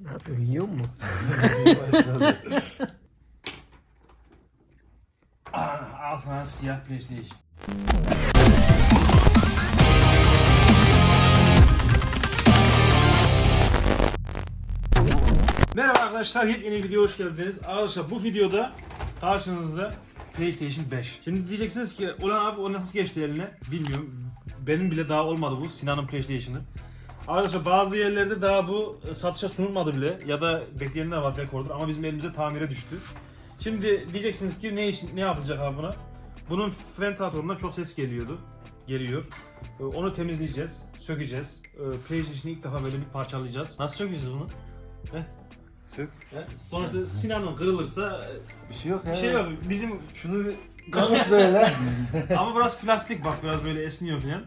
Ne yapıyorsun yiyor mu? Ah, al sana siyah PlayStation. Merhaba arkadaşlar, yepyeni video hoş geldiniz. Arkadaşlar bu videoda karşınızda PlayStation 5. Şimdi diyeceksiniz ki ulan abi o nasıl geçti eline? Bilmiyorum. Benim bile daha olmadı bu Sinan'ın PlayStation'ı. Arkadaşlar bazı yerlerde daha bu e, satışa sunulmadı bile ya da bekleyenler var rekordur ama bizim elimize tamire düştü. Şimdi diyeceksiniz ki ne iş, ne yapılacak abi buna? Bunun frentatorundan çok ses geliyordu. Geliyor. Ee, Onu temizleyeceğiz, sökeceğiz. PlayStation'ı ilk defa böyle bir parçalayacağız. Nasıl sökeceğiz bunu? Sök. He? Sonuçta Sinan'ın kırılırsa Bir şey yok bir ya. şey yok. Bizim Şunu bir kapat böyle. ama biraz plastik bak biraz böyle esniyor falan.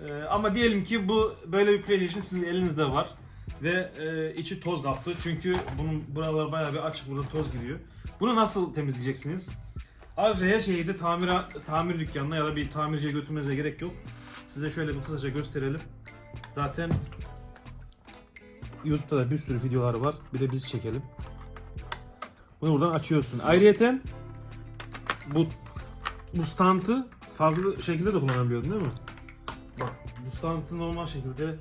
Ee, ama diyelim ki bu böyle bir PlayStation sizin elinizde var ve e, içi toz kaplı çünkü bunun buralar bayağı bir açık burada toz giriyor. Bunu nasıl temizleyeceksiniz? Ayrıca her şeyi de tamir tamir dükkanına ya da bir tamirciye götürmenize gerek yok. Size şöyle bir kısaca gösterelim. Zaten YouTube'da da bir sürü videoları var. Bir de biz çekelim. Bunu buradan açıyorsun. Ayrıyeten bu bu stantı farklı şekilde de kullanabiliyordun değil mi? Bak bu stantı normal şekilde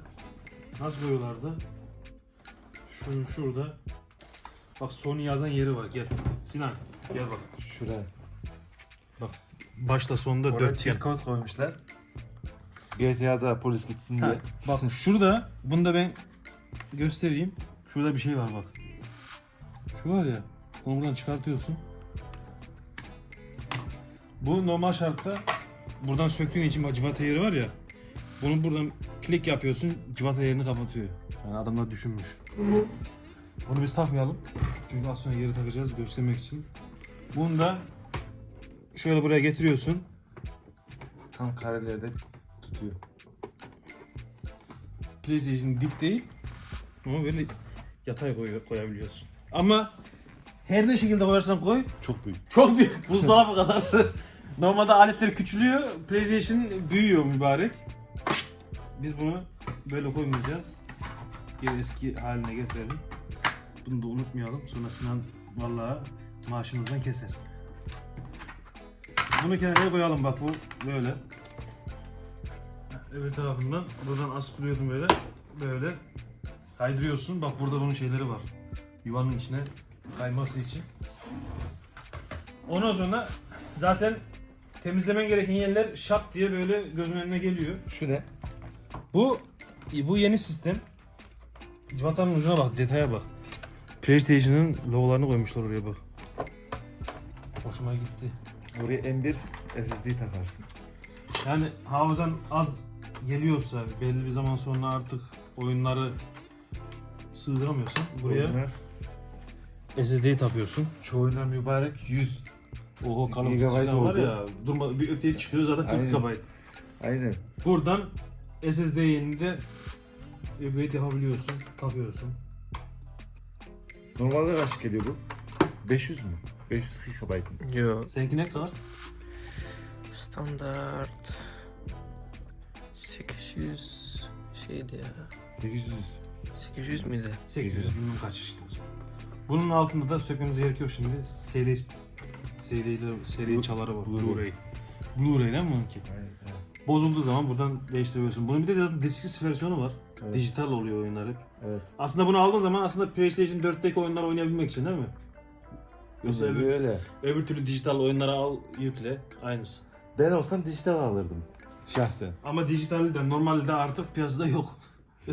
nasıl koyuyorlardı? Şu şurada. Bak Sony yazan yeri var gel. Sinan gel bak. Şuraya. Başta sonunda Orada dörtgen. code koymuşlar. GTA'da polis gitsin Ha, diye. bak şurada bunu da ben göstereyim. Şurada bir şey var bak. Şu var ya. Bunu buradan çıkartıyorsun. Bu normal şartta buradan söktüğün için cıvata yeri var ya. Bunu buradan klik yapıyorsun cıvata yerini kapatıyor. Yani adamlar düşünmüş. Bunu biz takmayalım. Çünkü az sonra yeri takacağız göstermek için. Bunu da şöyle buraya getiriyorsun. Tam karelerde tutuyor. PlayStation dip değil. Ama böyle yatay koy, koyabiliyorsun. Ama her ne şekilde koyarsan koy Çok büyük. çok büyük buzdolabı kadar. Normalde aletler küçülüyor, PlayStation büyüyor mübarek. Biz bunu böyle koymayacağız. Geri eski haline getirelim. Bunu da unutmayalım. Sonra Sinan vallahi maaşımızdan keser. Bunu kenara koyalım bak bu böyle. Öbür tarafından buradan astırıyordum böyle. Böyle kaydırıyorsun. Bak burada bunun şeyleri var. Yuvanın içine kayması için. Ondan sonra zaten temizlemen gereken yerler şap diye böyle gözün önüne geliyor. Şu ne? Bu bu yeni sistem. Civatanın ucuna bak, detaya bak. PlayStation'ın logolarını koymuşlar oraya bak. Hoşuma gitti. Buraya M1 SSD takarsın. Yani hafızan az geliyorsa belli bir zaman sonra artık oyunları sığdıramıyorsan buraya Oyunlar, SSD'yi takıyorsun. çoğu oyunlar mübarek 100. Oho Duty Gigabyte falan var oldu. ya. Durma bir update çıkıyor zaten 40 Aynen. GB. Aynen. Buradan SSD yerinde upgrade yapabiliyorsun, takıyorsun. Normalde kaç geliyor bu? 500 mü? 500 GB mı? Yok. Seninki ne kadar? Standart 800 şeydi ya. 800. 800 miydi? 800 bilmem kaç işte. Bunun altında da sökmemiz gerekiyor şimdi. CD CD Blu- çaları var. Blu-ray. Blu-ray. Blu-ray değil mi bununki? Aynen. Bozulduğu zaman buradan değiştirebiliyorsun. Bunun bir de zaten disksiz versiyonu var. Evet. Dijital oluyor oyunlar hep. Evet. Aslında bunu aldığın zaman aslında PlayStation 4'teki oyunları oynayabilmek için değil mi? Yoksa öbür, Böyle. öbür türlü dijital oyunları al yükle. Aynısı. Ben olsam dijital alırdım. Şahsen. Ama dijital de normalde artık piyasada yok.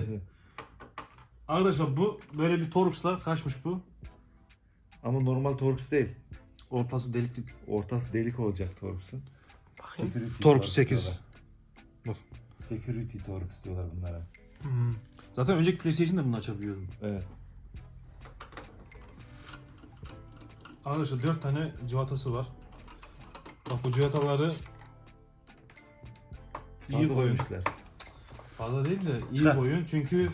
Arkadaşlar bu böyle bir Torx'la kaçmış bu? Ama normal Torx değil. Ortası delikli. Ortası delik olacak Torx'un. Torx Torx 8. diyorlar. Bak. Security Torx diyorlar bunlara. Zaten önceki PlayStation'da bunu açabiliyordum. Evet. Arkadaşlar 4 tane civatası var. Bak bu civataları iyi Fazla koyun. koymuşlar. Fazla değil de iyi Çıkar. koyun çünkü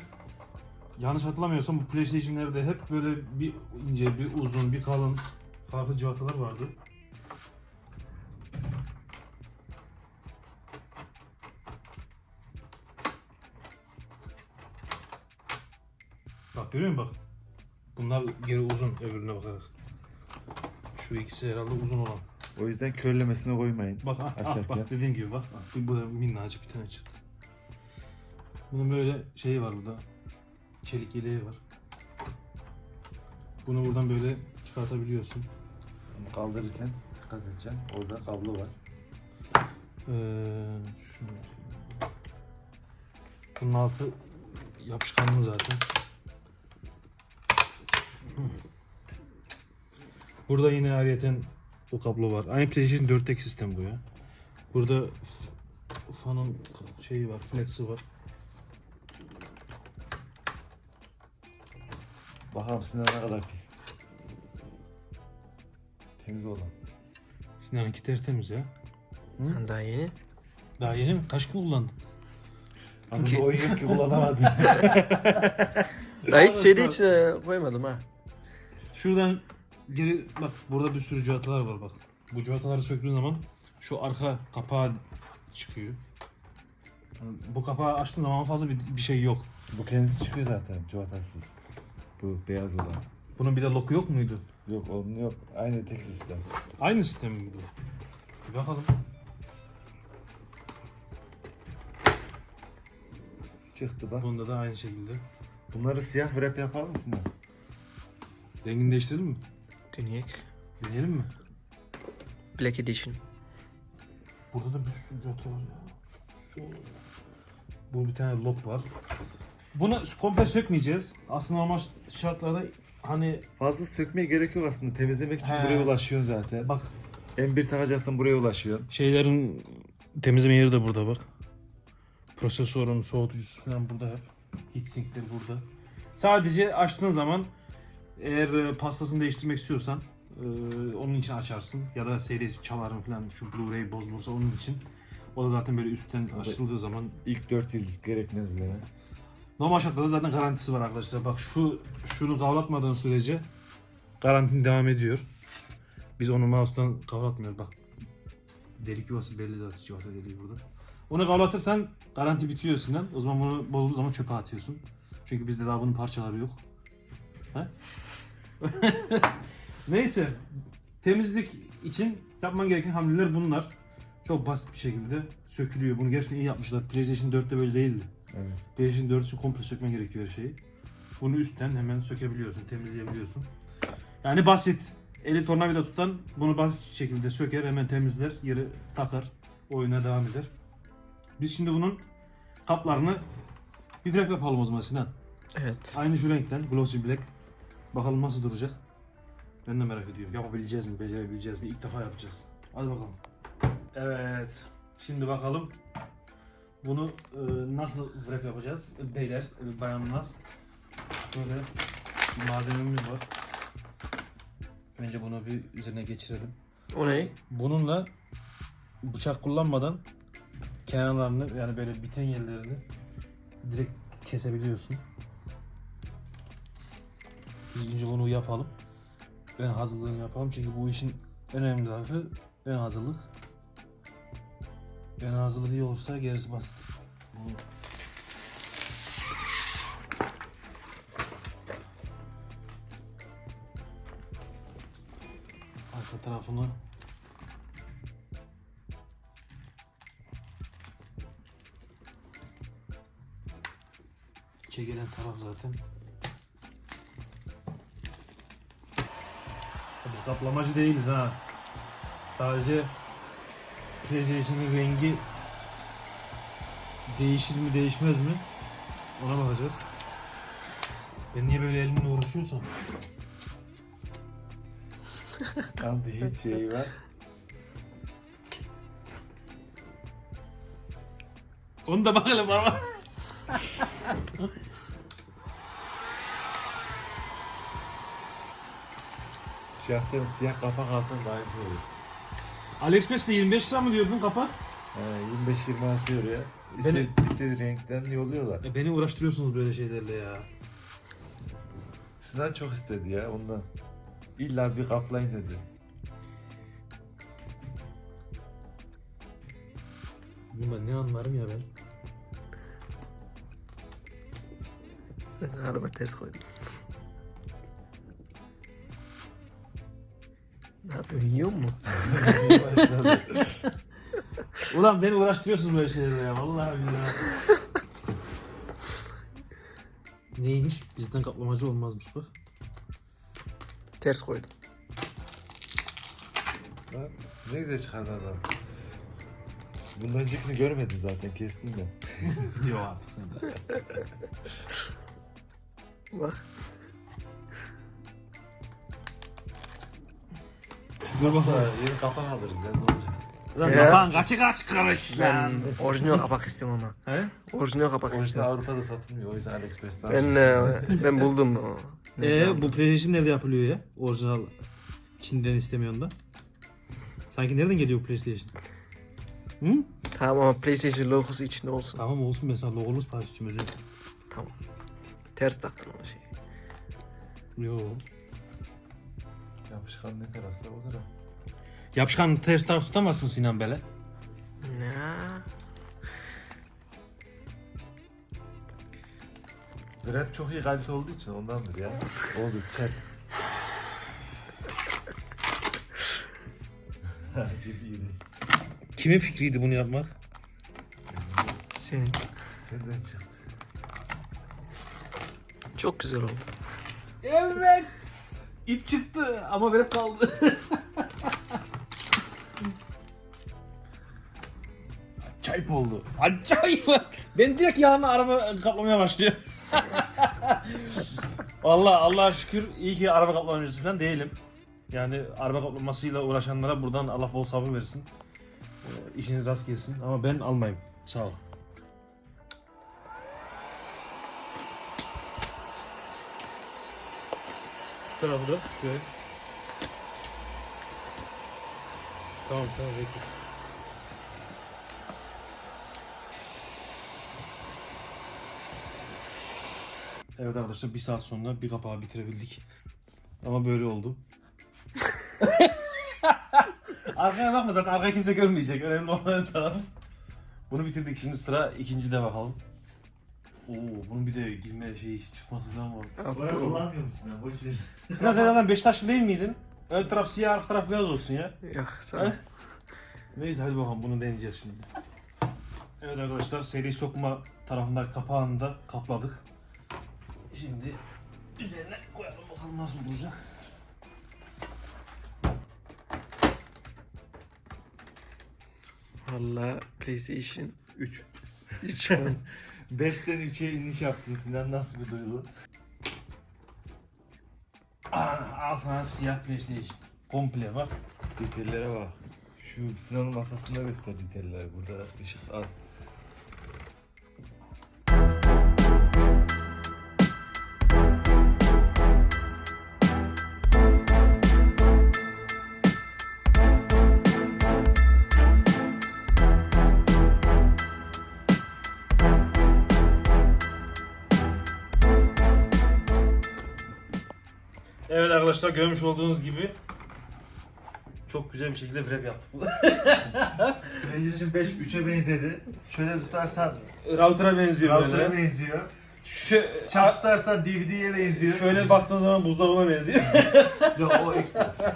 yanlış hatırlamıyorsam bu PlayStation'lerde hep böyle bir ince, bir uzun, bir kalın farklı civatalar vardı. Bak görüyor musun bak? Bunlar geri uzun öbürüne bakarak. Şu ikisi herhalde uzun olan. O yüzden körlemesine koymayın. Bak ah, ah, bak dediğim gibi bak. bak. Bu, bu da minnacık bir tane çıktı. Bunun böyle şeyi var burada. Çelik yeleği var. Bunu buradan böyle çıkartabiliyorsun. Ama kaldırırken dikkat edeceksin. Orada kablo var. Ee, şunu. Bunun altı yapışkanlı zaten. Hı. Burada yine ayrıyeten o kablo var. Aynı PlayStation 4'teki sistem bu ya. Burada fanın şeyi var, flexi var. Bakalım Sinan ne kadar pis. Temiz olan. Sinan'ınki tertemiz ya. Ben daha yeni. Daha yeni mi? Kaç gün kullandın? Adında Ki- oyun yok ki kullanamadım. Daha ilk şeyde içine koymadım ha. Şuradan geri bak burada bir sürü civatalar var bak. Bu civataları söktüğün zaman şu arka kapağı çıkıyor. Yani bu kapağı açtığın zaman fazla bir, bir şey yok. Bu kendisi çıkıyor zaten cuvatasız. Bu beyaz olan. Bunun bir de loku yok muydu? Yok onun yok. Aynı tek sistem. Aynı sistem mi bu? Bir bakalım. Çıktı bak. Bunda da aynı şekilde. Bunları siyah wrap yapar mısın? Rengini değiştirelim mi? Deneyek. Deneyelim mi? Black Edition. Burada da bir sürü civata var ya. Bu bir tane lok var. Bunu komple sökmeyeceğiz. Aslında normal şartlarda hani Fazla sökmeye gerek yok aslında. Temizlemek için He. buraya ulaşıyorsun zaten. bak M1 takacaksın buraya ulaşıyorsun. Şeylerin temizleme yeri de burada bak. Prosesörün soğutucusu falan burada hep. Heatsinkleri burada. Sadece açtığın zaman eğer e, pastasını değiştirmek istiyorsan e, onun için açarsın. Ya da serisi çalarım falan şu Blu-ray bozulursa onun için. O da zaten böyle üstten açıldığı zaman İlk 4 yıl gerekmez bile. normal şartlarda zaten garantisi var arkadaşlar. Bak şu şunu kavlatmadığın sürece garantin devam ediyor. Biz onu mouse'dan kavratmıyoruz. Bak delik yuvası belli zaten yuvası deliği burada. Onu kavratırsan garanti bitiyor Sinan. O zaman bunu bozulduğu zaman çöpe atıyorsun. Çünkü bizde daha bunun parçaları yok. Ha? Neyse. Temizlik için yapman gereken hamleler bunlar. Çok basit bir şekilde sökülüyor. Bunu gerçekten iyi yapmışlar. PlayStation 4'te böyle değildi. Evet. PlayStation 4'ü komple sökmen gerekiyor her şeyi. Bunu üstten hemen sökebiliyorsun, temizleyebiliyorsun. Yani basit. Eli tornavida tutan bunu basit şekilde söker, hemen temizler, yeri takar, oyuna devam eder. Biz şimdi bunun kaplarını bir wrap yapalım o zaman Sinan. Evet. Aynı şu renkten, glossy black. Bakalım nasıl duracak. Ben de merak ediyorum. Yapabileceğiz mi, becerebileceğiz mi? İlk defa yapacağız. Hadi bakalım. Evet. Şimdi bakalım bunu e, nasıl wrap yapacağız? Beyler, e, bayanlar. Şöyle malzememiz var. Önce bunu bir üzerine geçirelim. O ne? Bununla bıçak kullanmadan kenarlarını yani böyle biten yerlerini direkt kesebiliyorsun. Biz önce bunu yapalım. Ön hazırlığını yapalım çünkü bu işin önemli tarafı ön hazırlık. Ön hazırlık iyi olursa gerisi basit. Arka tarafını çekilen taraf zaten. Kaplamacı değiliz ha. Sadece PlayStation'ın rengi değişir mi değişmez mi ona bakacağız. Ben niye böyle elimle uğraşıyorsam? Anti hit şeyi var. Onu da bakalım ama. Şahsen siyah kapak alsan daha iyi olur. AliExpress'te 25 lira mı diyordun kapak? He, 25-26 euro ya. İstedi, istediği renkten yolluyorlar. E beni uğraştırıyorsunuz böyle şeylerle ya. Sinan çok istedi ya ondan. İlla bir kaplayın dedi. Ben ne anlarım ya ben. Sen galiba ters koydun. Ne yapıyorsun yiyor mu? Ulan beni uğraştırıyorsunuz böyle şeylerle ya. Vallahi billahi. Neymiş? Bizden kaplamacı olmazmış bak. Ters koydum. Lan ne güzel çıkardı adam. Bundan öncekini görmedin zaten kestim de. Yok artık sen de. Bak. Dur Daha yeni kapak alırız ne olacak? Lan Ya. kapan kaçı kaç karış Ben lan. orijinal kapak istiyorum ama. He? Orijinal kapak istiyorum. Avrupa'da satılmıyor o yüzden AliExpress'ten. Ben e, ben buldum o. Ee, bu PlayStation nerede yapılıyor ya? Orijinal Çin'den istemiyorsun da. Sanki nereden geliyor bu PlayStation? Hı? Tamam ama PlayStation logosu içinde olsun. Tamam olsun mesela logolu sipariş için özür Tamam. Ters taktım o şeyi. Yo. Yapışkan ne tarafsa o taraf. Yapışkan ters taraf tutamazsın Sinan Bele. Ne? Brand çok iyi kalite olduğu için ondandır ya. Oldu sert. Acil iğrenç. Kimin fikriydi bunu yapmak? Senin. Senden çıktı. Çok güzel oldu. Evet. İp çıktı ama verip kaldı. Acayip oldu. Acayip. Ben direkt yağını araba kaplamaya başlıyor. Vallahi Allah'a şükür iyi ki araba kaplamacısı falan değilim. Yani araba kaplamasıyla uğraşanlara buradan Allah bol sabır versin. Ee, İşiniz rast gelsin ama ben almayayım. Sağ ol. Şu tarafı da şöyle. Tamam tamam bekle. Evet arkadaşlar bir saat sonra bir kapağı bitirebildik. Ama böyle oldu. Arkaya bakma zaten arkaya kimse görmeyecek. Önemli olan taraf. Bunu bitirdik şimdi sıra ikinci de bakalım. Oo bunun bir de girme şeyi çıkması falan var. Boya kullanmıyor musun ya? Boş ver. Sinan sen zaten Beşiktaşlı değil miydin? Ön taraf siyah, arka taraf beyaz olsun ya. Yok sağ ol. Neyse hadi bakalım bunu deneyeceğiz şimdi. Evet arkadaşlar seri sokma tarafında kapağını da kapladık. Şimdi üzerine koyalım bakalım nasıl duracak. Valla PlayStation 3. 3. 5'ten 3'e iniş yaptın Sinan nasıl bir duygu? Aa, al sana siyah PlayStation. Komple bak. Detaylara bak. Şu Sinan'ın masasında göster detayları. Burada ışık az. Evet arkadaşlar görmüş olduğunuz gibi çok güzel bir şekilde wrap yaptık. PlayStation 5 3'e benzedi. Şöyle tutarsan Router'a benziyor router'a böyle. benziyor. Şu, Çarp tutarsan DVD'ye benziyor. şöyle baktığın zaman buzdolabına benziyor. Yok o Xbox.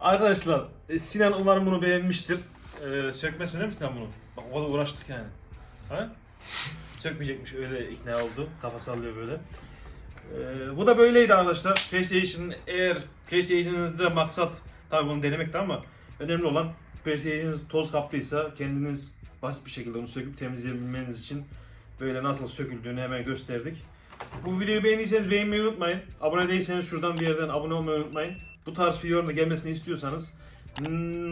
Arkadaşlar e, Sinan umarım bunu beğenmiştir. Ee, sökmesin değil mi Sinan bunu? Bak o kadar uğraştık yani. Ha? Sökmeyecekmiş öyle ikna oldu. Kafa sallıyor böyle. Ee, bu da böyleydi arkadaşlar. PlayStation eğer PlayStation'ınızda maksat tabii bunu denemekti ama önemli olan PlayStation'ınız toz kaplıysa kendiniz basit bir şekilde onu söküp temizleyebilmeniz için böyle nasıl söküldüğünü hemen gösterdik. Bu videoyu beğendiyseniz beğenmeyi unutmayın. Abone değilseniz şuradan bir yerden abone olmayı unutmayın. Bu tarz videoların da gelmesini istiyorsanız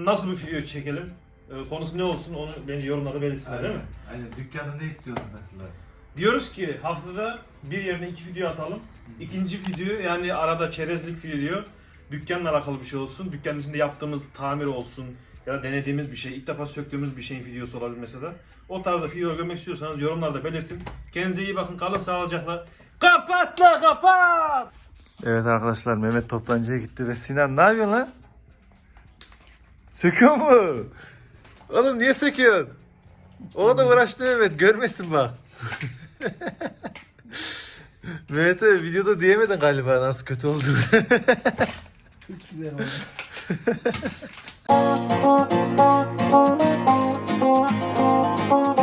nasıl bir video çekelim? Ee, Konusu ne olsun onu bence yorumlarda belirtsinler değil mi? Aynen. Dükkanda ne istiyordun mesela? Diyoruz ki haftada bir yerine iki video atalım. İkinci video yani arada çerezlik video dükkanla alakalı bir şey olsun. Dükkanın içinde yaptığımız tamir olsun ya da denediğimiz bir şey, ilk defa söktüğümüz bir şeyin videosu olabilir mesela. O tarzda video görmek istiyorsanız yorumlarda belirtin. Kendinize iyi bakın, kalın sağlıcakla. Kapat la kapat! Evet arkadaşlar Mehmet toptancıya gitti ve Sinan ne yapıyorsun lan? Söküyor mu? Oğlum niye söküyorsun? O da uğraştı Mehmet görmesin bak. Mehmet'e videoda diyemedin galiba nasıl kötü olduğunu. Hiç güzel oldu.